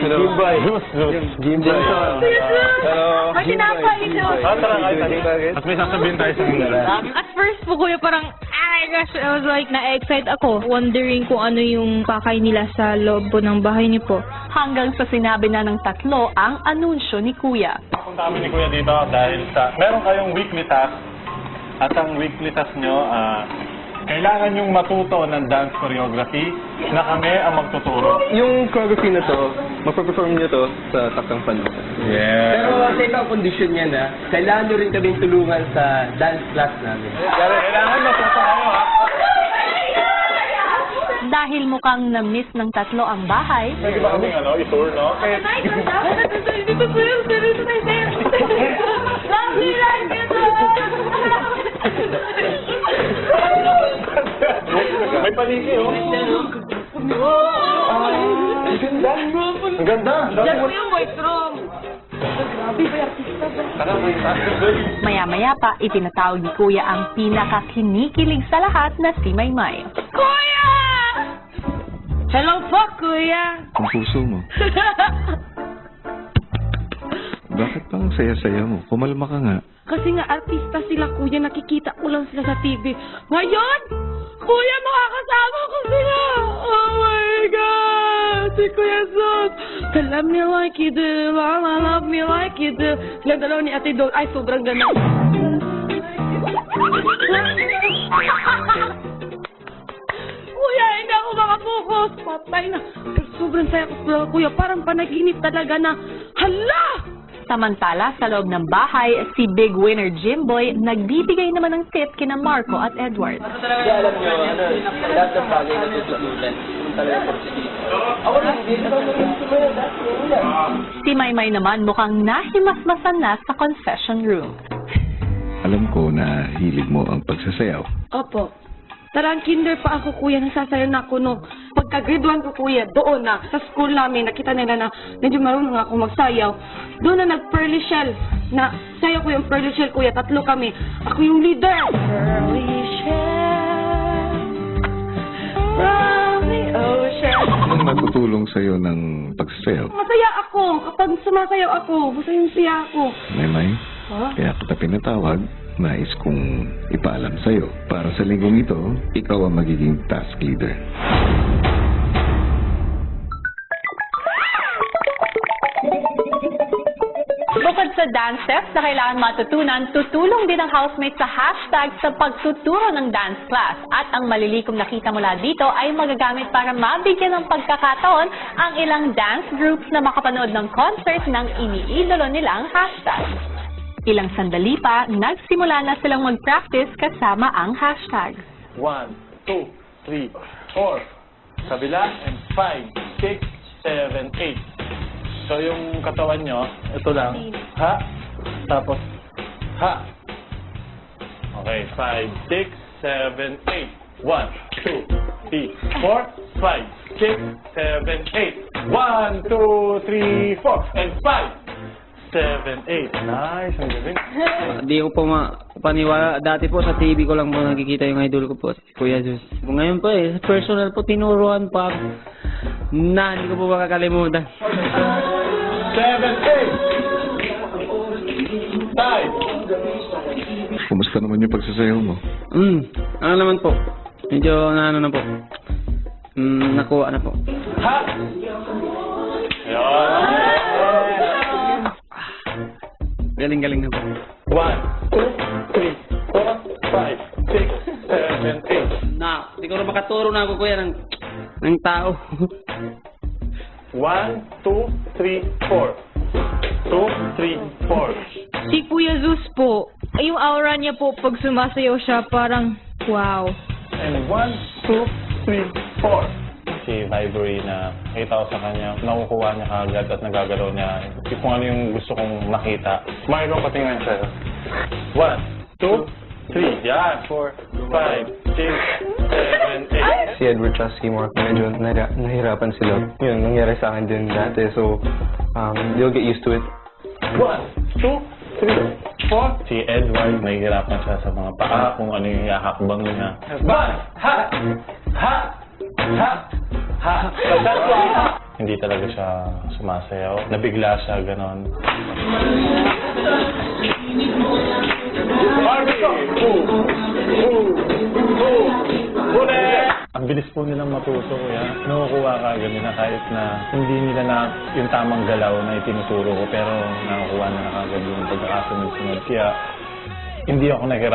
Zeus, Zeus. Jimbay. Hello. May tinapay ito. Ah, tara, ano. At may sasabihin tayo sa kanila. At first po kuya parang, oh my gosh, I was like, na-excite ako. Wondering kung ano yung pakay nila sa loob po ng bahay niyo po. Hanggang sa sinabi na ng tatlo ang anunsyo ni Kuya. Punta kami ni Kuya dito dahil sa, meron kayong weekly task. At ang weekly task nyo, ah, kailangan yung matuto ng dance choreography na kami ang magtuturo. Yung choreography na to, mapaperform nyo to sa taktang panahon. Yeah. Pero take ang condition niya na, kailangan nyo rin kaming tulungan sa dance class namin. Kailangan ha? Dahil mukhang na-miss ng tatlo ang bahay, Pwede ba kaming ano, itour, no? May Ang ganda. Diyan po yung white room. maya-maya pa itinatawag ni Kuya ang pinakakinikilig sa lahat na si Maymay. Kuya! Hello po, kuya. Ang puso mo. Bakit bang saya-saya mo? Kumalma ka nga. Kasi nga artista sila, kuya. Nakikita ko lang sila sa TV. Ngayon, kuya, makakasama ko sila. Oh my God! Si Kuya Sos. I love me like you do. Mama, love me like you do. Sila dalawa ni Ate Dol. Ay, sobrang ganda. Kuya, hindi ako makapokus. Patay na. Pero sobrang saya ko sa kuya. Parang panaginip talaga na, hala! Samantala, sa loob ng bahay, si Big Winner Jimboy nagbibigay naman ng tip kina Marco at Edward. Kaya alam nyo, ano, lahat ng bagay na tututunan, kung talaga. Ako Si Maymay naman mukhang nahimasmasan na sa confession room. Alam ko na hilig mo ang pagsasayaw. Opo. Tarang kinder pa ako, kuya. Nasasayaw na ako nung pagka-grade 1 ko, kuya. Doon na, sa school namin, nakita nila na medyo marunong ako magsayaw. Doon na nag-pearly shell. Na, sayaw ko yung pearly shell, kuya. Tatlo kami. Ako yung leader. Pearly shell sumasayaw ako, masayang siya ako. May may? Ha? Kaya kita pinatawag, nais kong ipaalam sa'yo. Para sa linggong ito, ikaw ang magiging task leader. Bukod sa dance steps na kailangan matutunan, tutulong din ang housemate sa hashtag sa pagtuturo ng dance class. At ang malilikom nakita mula dito ay magagamit para mabigyan ng pagkakataon ang ilang dance groups na makapanood ng concert ng iniidolo nilang hashtag. Ilang sandali pa, nagsimula na silang mag-practice kasama ang hashtag. One, two, three, four. Kabila, and five, six, seven, eight. So, yung katawan nyo, ito lang. Ha? Tapos, ha. Okay, five, six, seven, eight. One, two, three, four, five, six, seven, eight. One, two, three, four, and five, seven, eight. Nice, ang galing. Hindi ko po mapaniwala. Dati po sa TV ko lang po nakikita yung idol ko po, si Kuya Jus. Ngayon po eh, personal po, tinuruan pa ako. Na, hindi ko po makakalimutan. Seven, eight. Five. Kumusta naman yung pagsasayaw mo? Hmm, ano naman po. Medyo na ano na po. Hmm, nakuha na po. Ha? Ayan. Galing-galing na po. One, two, three, four, five, six, seven, eight. Na, siguro makaturo na ako kuya ng, ng tao. One, two, three, four. Two, three, four. Si Kuya Zeus po, ay yung aura niya po pag sumasayaw siya, parang, wow. And one, two, three, four. Si Vibery na kita ko sa kanya, nakukuha niya kagad at nagagalaw niya. Kung ano yung gusto kong makita. Marlon, patingnan sa'yo. One, two, three, yeah, four, five, six, seven. Si Edward tsaka si Mark, medyo nahira- nahirapan sila. Yun, nangyari sa akin din dati. So, um, they'll get used to it. One, two, three, four. Si Edward, nahihirapan siya sa mga paa kung ano yung ihahakbang niya. One, ha, ha, ha, ha. Ha. hindi talaga siya sumasayaw. Nabigla siya, ganon. Ang bilis po nilang matuto kuya. Nakukuha ka agad nila kahit na hindi nila na yung tamang galaw na itinuturo ko pero nakukuha na agad yung pagkakasunod-sunod. Kaya hindi ako nahirapan